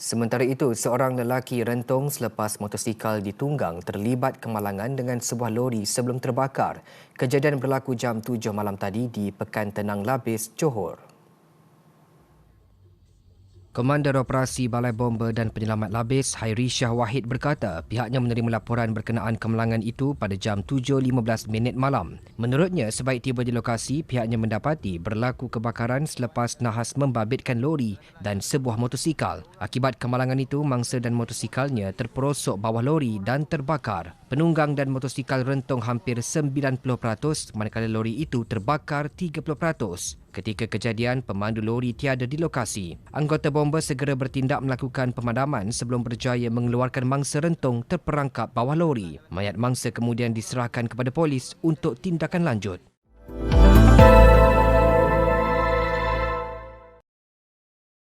Sementara itu, seorang lelaki rentung selepas motosikal ditunggang terlibat kemalangan dengan sebuah lori sebelum terbakar. Kejadian berlaku jam 7 malam tadi di Pekan Tenang Labis, Johor. Komander Operasi Balai Bomba dan Penyelamat Labis, Hairi Syah Wahid berkata pihaknya menerima laporan berkenaan kemalangan itu pada jam 7.15 minit malam. Menurutnya, sebaik tiba di lokasi, pihaknya mendapati berlaku kebakaran selepas nahas membabitkan lori dan sebuah motosikal. Akibat kemalangan itu, mangsa dan motosikalnya terperosok bawah lori dan terbakar. Penunggang dan motosikal rentung hampir 90% manakala lori itu terbakar 30%. Ketika kejadian, pemandu lori tiada di lokasi. Anggota bomba segera bertindak melakukan pemadaman sebelum berjaya mengeluarkan mangsa rentung terperangkap bawah lori. Mayat mangsa kemudian diserahkan kepada polis untuk tindakan lanjut.